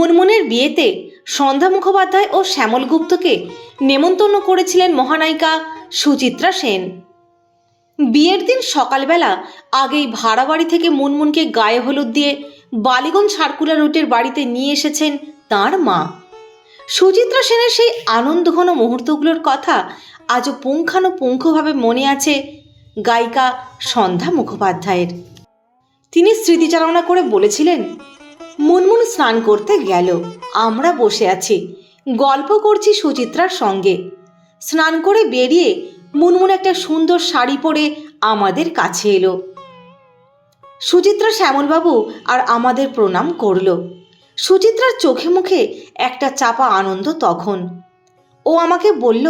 মুনমুনের বিয়েতে সন্ধ্যা মুখোপাধ্যায় ও শ্যামল গুপ্তকে নেমন্তন্ন করেছিলেন মহানায়িকা সুচিত্রা সেন। বিয়ের দিন সকালবেলা আগেই ভাড়া বাড়ি থেকে মুনমুনকে গায়ে হলুদ দিয়ে বালিগঞ্জ সার্কুলার রুটের বাড়িতে নিয়ে এসেছেন তার মা। সুচিত্রা সেনের সেই আনন্দঘন মুহূর্তগুলোর কথা আজও পুঙ্খানুপুঙ্খভাবে মনে আছে গায়িকা সন্ধ্যা মুখোপাধ্যায়ের। তিনি স্মৃতিচারণা করে বলেছিলেন মুনমুন স্নান করতে গেল। আমরা বসে আছি। গল্প করছি সুচিত্রার সঙ্গে। স্নান করে বেরিয়ে মুনমুন একটা সুন্দর শাড়ি পরে আমাদের কাছে এলো। সুচিত্রা শ্যামলবাবু আর আমাদের প্রণাম করল। সুচিত্রার চোখে মুখে একটা চাপা আনন্দ তখন। ও আমাকে বলল,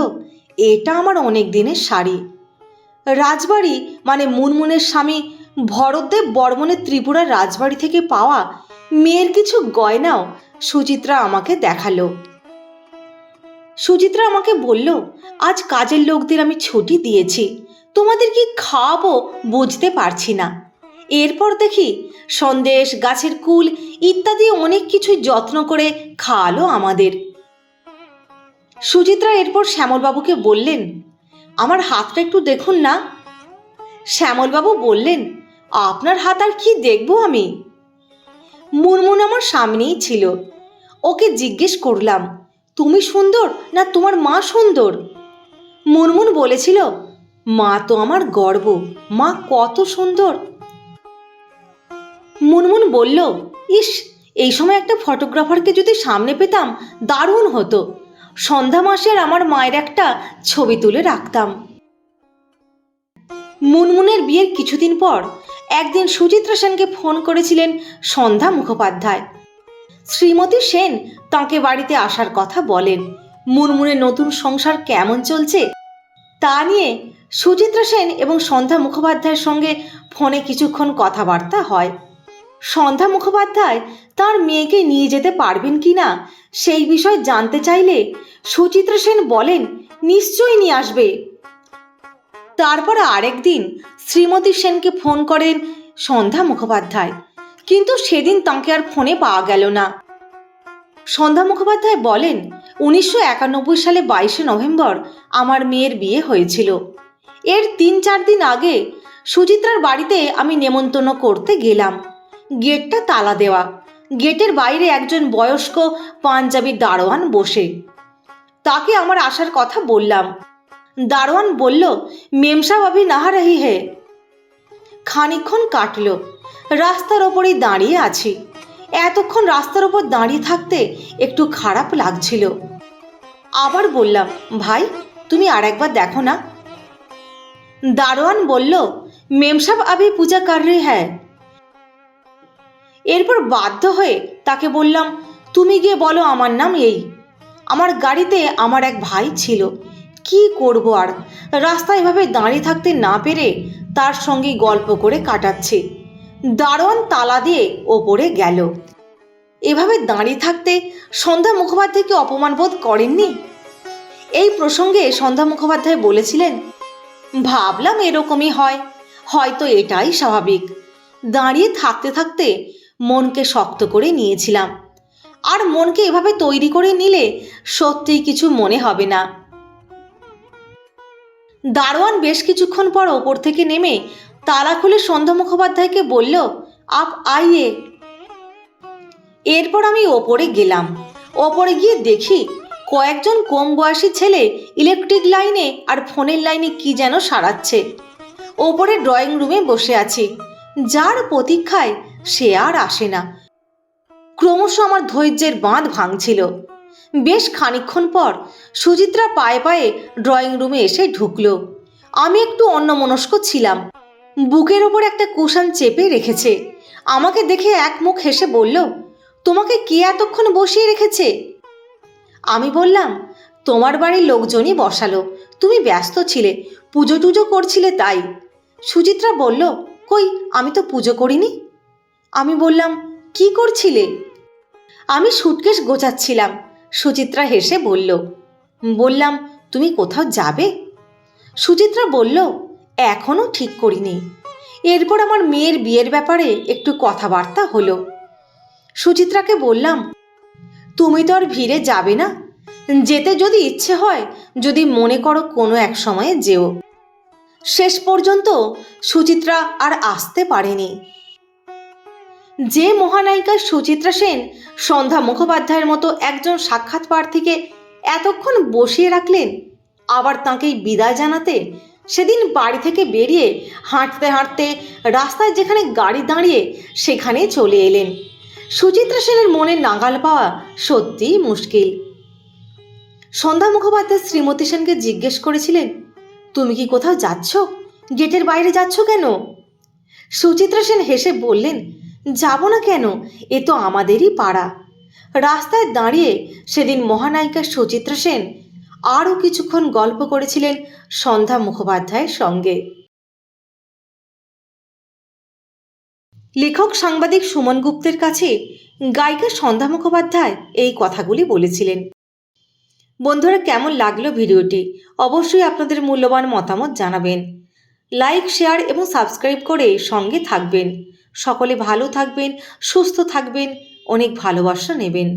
এটা আমার অনেক দিনের শাড়ি। রাজবাড়ি মানে মুনমুনের স্বামী ভরতদেব বর্মনের ত্রিপুরার রাজবাড়ি থেকে পাওয়া মেয়ের কিছু গয়নাও সুচিত্রা আমাকে দেখাল। সুচিত্রা আমাকে বলল, আজ কাজের লোকদের আমি ছুটি দিয়েছি, তোমাদের কি খাওয়াবো বুঝতে পারছি না। এরপর দেখি সন্দেশ, গাছের কুল ইত্যাদি অনেক কিছুই যত্ন করে খাওয়ালো আমাদের। সুচিত্রা এরপর শ্যামলবাবুকে বললেন, আমার হাতটা একটু দেখুন না। শ্যামলবাবু বললেন, আপনার হাত আর কি দেখব আমি? মুনমুন আমার সামনেই ছিল। ওকে জিজ্ঞেস করলাম, তুমি সুন্দর না তোমার মা সুন্দর? মুনমুন বলেছিল, মা তো আমার গর্ব, মা কত সুন্দর। মুনমুন বলল, ইস, এই সময় একটা ফটোগ্রাফারকে যদি সামনে পেতাম, দারুণ হতো। সন্ধ্যা মাসের আমার মায়ের একটা ছবি তুলে রাখতাম। মুনমুনের বিয়ের কিছুদিন পর একদিন সুচিত্রা সেনকে ফোন করেছিলেন সন্ধ্যা মুখোপাধ্যায়। শ্রীমতী সেন তাঁকে বাড়িতে আসার কথা বলেন, মুনমুনের নতুন সংসার কেমন চলছে তা নিয়ে সুচিত্রা সেন এবং সন্ধ্যা মুখোপাধ্যায়ের সঙ্গে ফোনে কিছুক্ষণ কথাবার্তা হয়। সন্ধ্যা মুখোপাধ্যায় তার মেয়েকে নিয়ে যেতে পারবেন কি না সেই বিষয় জানতে চাইলে সুচিত্রা সেন বলেন, নিশ্চয়ই নিয়ে আসবে। তারপর আরেক দিন শ্রীমতী সেনকে ফোন করেন সন্ধ্যা মুখোপাধ্যায়। কিন্তু সেদিন তাঁকে আর ফোনে পাওয়া গেল না। সন্ধ্যা মুখোপাধ্যায় বলেন, উনিশশো একানব্বই সালে বাইশে নভেম্বর আমার মেয়ের বিয়ে হয়েছিল। এর তিন চার দিন আগে সুচিত্রার বাড়িতে আমি নেমন্তন্ন করতে গেলাম। গেটটা তালা দেওয়া। গেটের বাইরে একজন বয়স্ক পাঞ্জাবি দারোয়ান বসে। তাকে আমার আসার কথা বললাম। দারোয়ান বলল মেমসাব আভি নাহা রহি হে। খানিক্ষণ কাটলো। রাস্তার ওপরেই দাঁড়িয়ে আছি। এতক্ষণ রাস্তার ওপর দাঁড়িয়ে থাকতে একটু খারাপ লাগছিল। আবার বললাম, ভাই, তুমি আর একবার দেখো না। দারোয়ান বলল মেমসাব আভি পূজা কর রে হ্যায়। এরপর বাধ্য হয়ে তাকে বললাম, তুমি গিয়ে বলো আমার নাম এই। আমার গাড়িতে আমার এক ভাই ছিল। কি করব আর? রাস্তায় এভাবে দাঁড়িয়ে থাকতে না পেরে তার সঙ্গে গল্প করে কাটাচ্ছে। দারোয়ান তালা দিয়ে ওপরে গেল। এভাবে দাঁড়িয়ে থাকতে সন্ধ্যা মুখোপাধ্যায়কে অপমান বোধ করেননি? এই প্রসঙ্গে সন্ধ্যা মুখোপাধ্যায় বলেছিলেন, ভাবলাম এরকমই হয়, হয়তো এটাই স্বাভাবিক। দাঁড়িয়ে থাকতে থাকতে মনকে শক্ত করে নিয়েছিলাম। আর মনকে এভাবে তৈরি করে নিলে সত্যিই কিছু মনে হবে না। দারোয়ান বেশ কিছুক্ষণ পর ওপর থেকে নেমে তালা খুলে সন্ধ্যা মুখোপাধ্যায়কে বলল, আপ আইয়ে। এরপর আমি ওপরে গেলাম। ওপরে গিয়ে দেখি কয়েকজন কম বয়সী ছেলে ইলেকট্রিক লাইনে আর ফোনের লাইনে কি যেন সারাচ্ছে। ওপরে ড্রয়িং রুমে বসে আছি। যার প্রতীক্ষায় সে আর আসে না। ক্রমশ আমার ধৈর্যের বাঁধ ভাঙছিল। বেশ খানিক্ষণ পর সুচিত্রা পায়ে পায়ে ড্রয়িং রুমে এসে ঢুকলো। আমি একটু অন্যমনস্ক ছিলাম। বুকের ওপর একটা কুশান চেপে রেখেছে। আমাকে দেখে এক মুখ হেসে বলল, তোমাকে কে এতক্ষণ বসিয়ে রেখেছে? আমি বললাম, তোমার বাড়ির লোকজনই বসালো। তুমি ব্যস্ত ছিলে, পুজো টুজো করছিলে তাই। সুচিত্রা বলল, কই, আমি তো পুজো করিনি? আমি বললাম, কি করছিলে? আমি সুটকেস গোছাচ্ছিলাম। সুচিত্রা হেসে বলল, বললাম, তুমি কোথাও যাবে? সুচিত্রা বলল এখনও ঠিক করিনি। এরপর আমার মেয়ের বিয়ের ব্যাপারে একটু কথাবার্তা হলো। সুচিত্রাকে বললাম, তুমি তো আর ভিড়ে যাবে না। যেতে যদি ইচ্ছে হয়, যদি মনে করো কোনো এক সময়ে যেও। শেষ পর্যন্ত সুচিত্রা আর আসতে পারেনি। যে মহানায়িকা সুচিত্রা সেন সন্ধ্যা মুখোপাধ্যায়ের মতো একজন সাক্ষাৎ প্রার্থীকে এতক্ষণ বসিয়ে রাখলেন, আবার তাঁকেই বিদায় জানাতে সেদিন বাড়ি থেকে বেরিয়ে হাঁটতে হাঁটতে রাস্তায় যেখানে গাড়ি দাঁড়িয়ে সেখানে চলে এলেন। সুচিত্রা সেনের মনে নাগাল পাওয়া সত্যিই মুশকিল। সন্ধ্যা মুখোপাধ্যায় শ্রীমতী সেনকে জিজ্ঞেস করেছিলেন, তুমি কি কোথাও যাচ্ছ? গেটের বাইরে যাচ্ছ কেন? সুচিত্রা সেন হেসে বললেন যাব না কেন? এ তো আমাদেরই পাড়া। রাস্তায় দাঁড়িয়ে সেদিন মহানায়িকা সুচিত্রা সেন আরও কিছুক্ষণ গল্প করেছিলেন সন্ধ্যা মুখোপাধ্যায়ের সঙ্গে। লেখক সাংবাদিক সুমন গুপ্তের কাছে গায়িকা সন্ধ্যা মুখোপাধ্যায় এই কথাগুলি বলেছিলেন। বন্ধুরা, কেমন লাগল ভিডিওটি? অবশ্যই আপনাদের মূল্যবান মতামত জানাবেন। লাইক, শেয়ার এবং সাবস্ক্রাইব করে সঙ্গে থাকবেন। সকলে ভালো থাকবেন সুস্থ থাকবেন অনেক ভালোবাসা নেবেন।